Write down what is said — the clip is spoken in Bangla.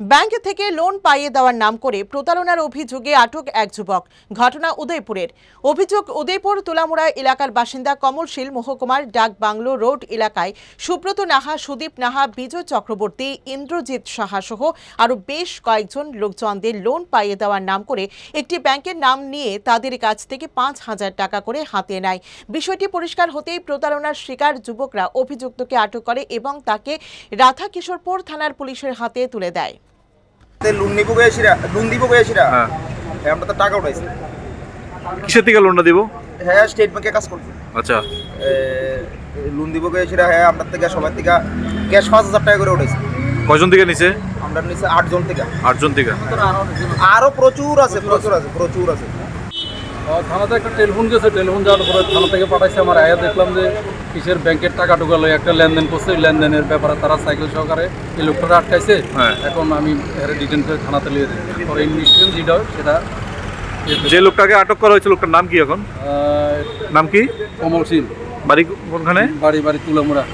ব্যাংক থেকে লোন পাইয়ে দেওয়ার নাম করে প্রতারণার অভিযোগে আটক এক যুবক। ঘটনা উদয়পুরের। অভিযোগ উদয়পুর তুলামুড়া এলাকার বাসিন্দা কমলশীল মহকুমার ডাক বাংলো রোড এলাকায় সুব্রত নাহা, সুদীপ নাহা, বিজয় চক্রবর্তী, ইন্দ্রজিৎ সাহা সহ আরও বেশ কয়েকজন লোকজনদের লোন পাইয়ে দেওয়ার নাম করে একটি ব্যাংকের নাম নিয়ে তাদের কাছ থেকে পাঁচ হাজার টাকা করে হাতিয়ে নেয়। বিষয়টি পরিষ্কার হতেই প্রতারণার শিকার যুবকরা অভিযুক্তকে আটক করে এবং তাকে রাধা কিশোরপুর থানার পুলিশের হাতে তুলে দেয়। লোন নিবো গেছিরা লোন দিব গেছিরা হ্যাঁ। হ্যাঁ আমরা তো টাকা উঠাইছি। কিসের থেকে লোনটা দিব? হ্যাঁ স্টেট ব্যাংকে কাজ করছি আচ্ছা। লোন দিব গেছিরা হ্যাঁ আমরা থেকে সবার থেকে ক্যাশ পাঁচ হাজার টাকা করে উঠাইছি। কয়জন থেকে নিছে? আমরা নিচে আটজন থেকে। আটজন থেকে। আরও প্রচুর আছে প্রচুর আছে প্রচুর আছে। থানাতে একটা টেলিফোন গেছে টেলিফোন যাওয়ার পরে থানা থেকে পাঠাইছে আমার আয়া দেখলাম যে কিসের ব্যাংকের টাকা ঢুকালো একটা লেনদেন করছে ওই লেনদেনের ব্যাপারে তারা সাইকেল সহকারে এই লোকটা আটকাইছে। হ্যাঁ। এখন আমি এর ডিটেন করে থানাতে নিয়ে যাই পরে ইনভেস্টিগেশন যেটা সেটা যে লোকটাকে আটক করা হয়েছে লোকটার নাম কি এখন? নাম কি? কমল সিং। বাড়ি কোনখানে? বাড়ি বাড়ি তুলামুড়া।